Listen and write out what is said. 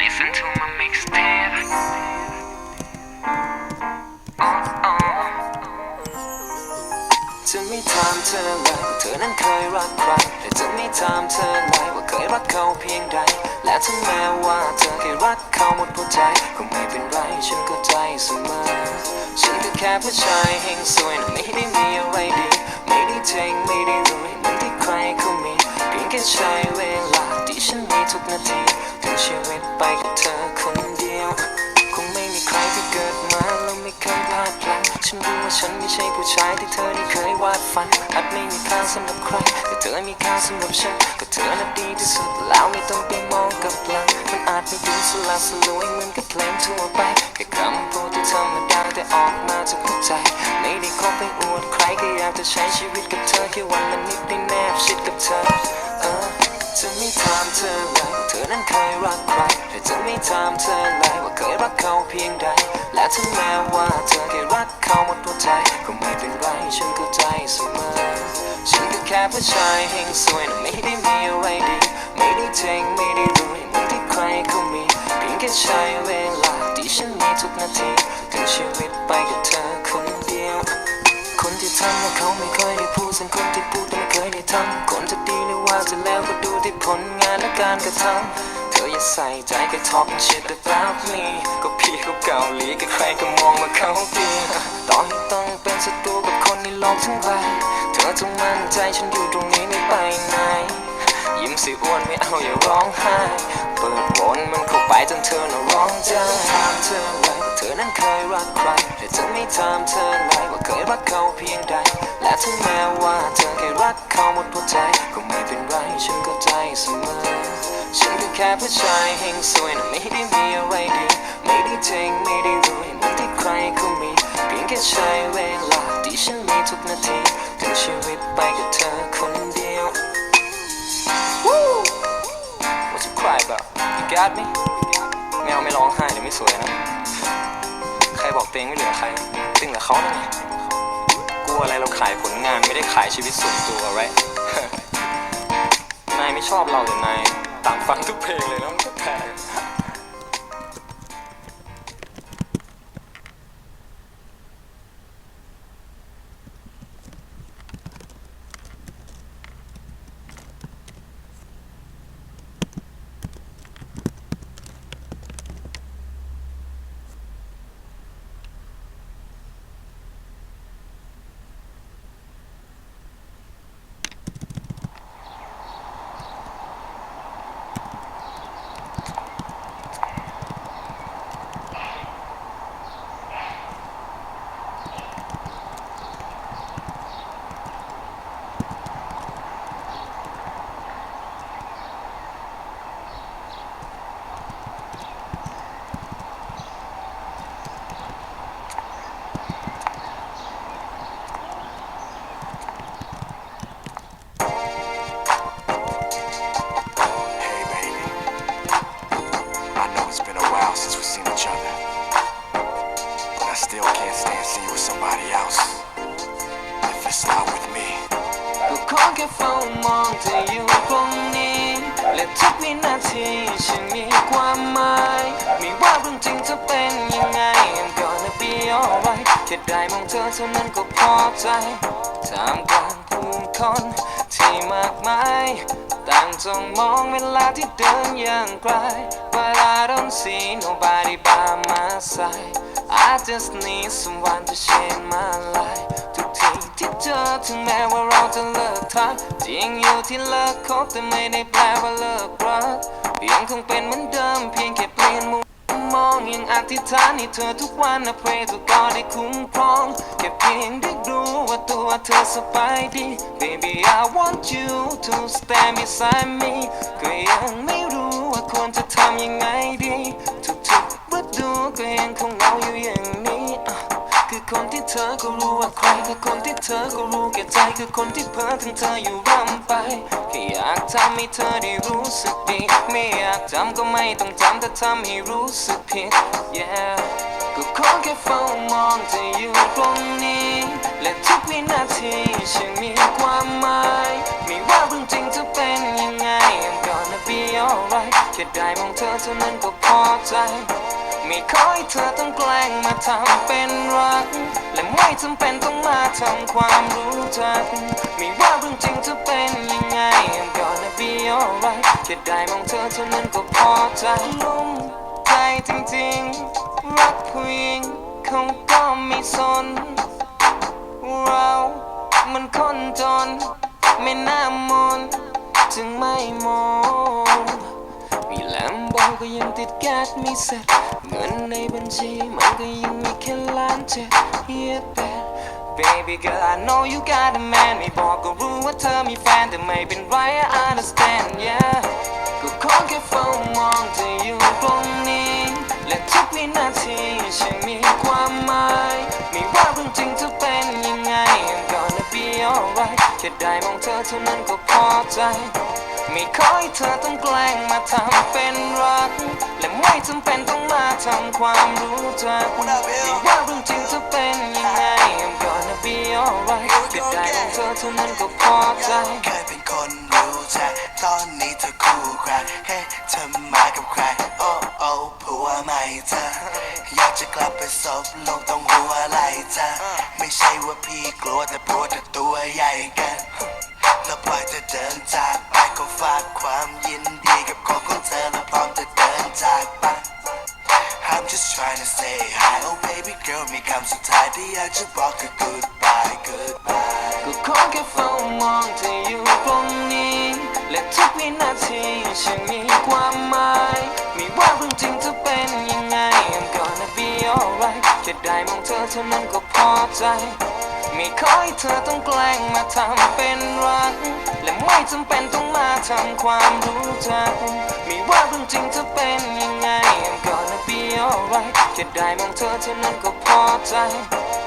Listen to my mixtape. จะไม่ถามเธอเลยเธอนั้นเคยรักใครแต่จะไม่ถามเธอเลยว่าเคยรักเขาเพียงใด และถึงแม้ว่าเธอเคยรักเขาหมดหัวใจก็ไม่เป็นไรฉันเข้าใจเสมอ ฉันก็แค่ผู้ชายเฮงสวยนะไม่ได้มีอะไรดี ไม่ได้เจ๋งไม่ได้รวยเหมือนที่ใครเขามีเพียงแค่ใช้เวลาที่ฉันมีทุกนาทีถึงชีวิตไปกับเธอคนเดียว คงไม่มีใครที่เกิดมาแล้วไม่เคยพลาดพลั้งฉันรู้ว่าฉันไม่ใช่ผู้ชายที่เธอได้เคยวาดฝันอาจไม่มีค่าสำหรับใคร มีค่าสำหรับฉันก็เธอน่ะดีที่สุดแล้วไม่ต้องไปมองกลับหลังมันอาจไม่ดูสลัดสลวยเหมือนกับเพลงทั่วไปแค่คำพูดที่ธรรมดาแต่ออกมาจากหัวใจไม่ได้ขอไปอวดใครก็อยากจะใช้ชีวิตกับเธอแค่วันละนิดได้แนบชิดกับเธอเออจะไม่ถามเธอเลยว่าเธอนั้นเคยรักใครแต่จะไม่ถามเธอเลยว่าเคยรักเขาเพียงใด และถึงแม้ว่าเธอเคยรักเขาหมดหัวใจก็ไม่เป็นไรฉันเข้าใจเสมอ แค่ผู้ชายเฮงสวยนะไม่ได้มีอะไรดี ไม่ได้เจ๋งไม่ได้รวยเหมือนที่ใครเขามีเพียงแค่ใช้เวลาที่ฉันมีทุกนาทีถึงชีวิตไปกับเธอคนเดียว คนที่ทำว่าเขาไม่เคยได้พูดส่วนคนที่พูดแต่ไม่เคยได้ทำคนจะดีหรือว่าจะแล้วก็ดูที่ผลงานและการกระทำเธออย่าใส่ใจแค่ talk shit about me ก็พี่เขาเกาหลีก็ใครก็มองว่าเขาดีต่อให้ต้องเป็นศัตรูกับคนในโลกทั้งใบ อจงมั่นใจฉันอยู่ตรงนี้ไม่ไปไหน ยิ้มสิอ้วนไม่เอาอย่าร้องไห้ เปิดวนมันเข้าไปจนเธอน่ะร้องใจถามเธอเลยว่าเธอนั้นเคยรักใคร แต่จะไม่ถามเธอเลยว่าเคยรักเขาเพียงใด และถึงแม้ว่าเธอเคยรักเขาหมดหัวใจ ก็ไม่เป็นไรฉันเข้าใจเสมอ ฉันก็แค่ผู้ชายเฮงสวยนะไม่ได้มีอะไรดี ไม่ได้เจ๋งไม่ได้รวยเหมือนที่ใครเขามี เพียงแค่ใช้เวลา ทุกนาทีถึงชีวิตไปกับเธอคนเดียว Woo! What you cry about You got me ไม่เอาไม่ร้องไห้เดี๋ยวไม่สวยนะ ใครบอกเตงไม่เหลือใครตึงเหลือเขานั่นไงกลัวอะไรเราขายผลงานไม่ได้ขายชีวิตส่วนตัวไรนายไม่ชอบเราหรือนายตามฟังทุกเพลงเลยแล้วมันก็แพ้ each other. But I still can't stand seeing you with somebody else. If it's not with me. ก็ขอแค่เฝ้ามองเธออยู่ตรงนี้ และทุกวินาทีฉันมีความหมายไม่ว่าเรื่องจริงจะเป็นยังไง I'm gonna be alright แค่ได้มองเธอเท่านั้นก็พอใจท่ามกลางผู้คนที่มากมาย ต่างจ้องมองเวลาที่เดินอย่างไกล But I don't see nobody by my side I just need someone to share my life ทุกทีที่เจอถึงแม้ว่าเราจะเลิกทักจริงอยู่ที่เลิกคบแต่ไม่ได้แปลว่าเลิกรักยังคงเป็นเหมือนเดิมเพียงแค่เปลี่ยนมุม มองยังอธิษฐานให้เธอทุกวันนะ pray to God ได้คุ้มครองแค่เพียงได้รู้ว่าตัวเธอสบายดี baby I want you to stand beside me ก็ยังไม่รู้ว่าควรจะทำยังไง คนที่เธอก็รู้ว่าใครคือคนที่เธอก็รู้แก่ใจคือคนที่เพ้อถึงเธออยู่ร่ำไปแค่อยากทำให้เธอได้รู้สึกดี ไม่อยากจำก็ไม่ต้องจำแต่ทำให้รู้สึกผิด yeah ก็ขอแค่เฝ้ามองเธออยู่ตรงนี้ และทุกวินาทีฉันมีความหมายไม่ว่าเรื่องจริงจะเป็นยังไง I'm gonna be alright แค่ได้มองเธอเท่านั้นก็พอใจ ไม่ขอให้เธอต้องแกล้งมาทำเป็นรัก และไม่จำเป็นต้องมาทำความรู้จัก ไม่ว่าเรื่องจริงจะเป็นยังไง I'm gonna be alright แค่ได้มองเธอเท่านั้นก็พอใจลงใจจริงๆ รักผู้หญิงเขาก็ไม่สน เรามันคนจน ไม่น่ามน จึงไม่มอง มีแลมโบก็ยังติดแก๊สไม่เสร็จเงินในบัญชีมันก็ยังมีแค่ล้านเจ็ด Yeah that Baby girl I know you got a man ไม่บอกก็รู้ว่าเธอมีแฟนแต่ไม่เป็นไร I understand yeah ก็ขอแค่เฝ้ามองเธออยู่ตรงนี้ และทุกวินาทีฉันมีความหมายไม่ว่าเรื่องจริงจะเป็นยังไง I'm gonna be alright แค่ได้มองเธอเท่านั้นก็พอใจ ไม่ขอให้เธอต้องแกล้งมาทำเป็นรัก และไม่จำเป็นต้องมาทำความรู้จักไม่ว่าเรื่องจริงจะเป็นยังไง I'm gonna be alright แค่ได้มองเธอเท่านั้นก็พอใจเคยเป็นคนรู้จักตอนนี้เธอคู่ใครเฮ้เธอมากับใคร โอ้โอ้ผัวใหม่เธออยากจะกลับไปซบลงตรงหัวไหล่เธอไม่ใช่ว่าพี่กลัวแต่ผัวเธอตัวใหญ่เกันแล้วปล่อยเธอเดินจากไปก็ มีคำสุดท้ายที่อยากจะบอกคือ goodbye goodbye ก็ขอแค่เฝ้ามองเธออยู่ตรงนี้ และทุกวินาทีฉันมีความหมายไม่ว่าเรื่องจริงจะเป็นยังไง I'm gonna be alright แค่ได้มองเธอเท่านั้นก็พอใจ ไม่ขอให้เธอต้องแกล้งมาทำเป็นรัก และไม่จำเป็นต้องมาทำความรู้จัก ไม่ว่าเรื่องจริงจะเป็นยังไง I'm gonna be alright แค่ได้มองเธอเท่านั้นก็พอใจ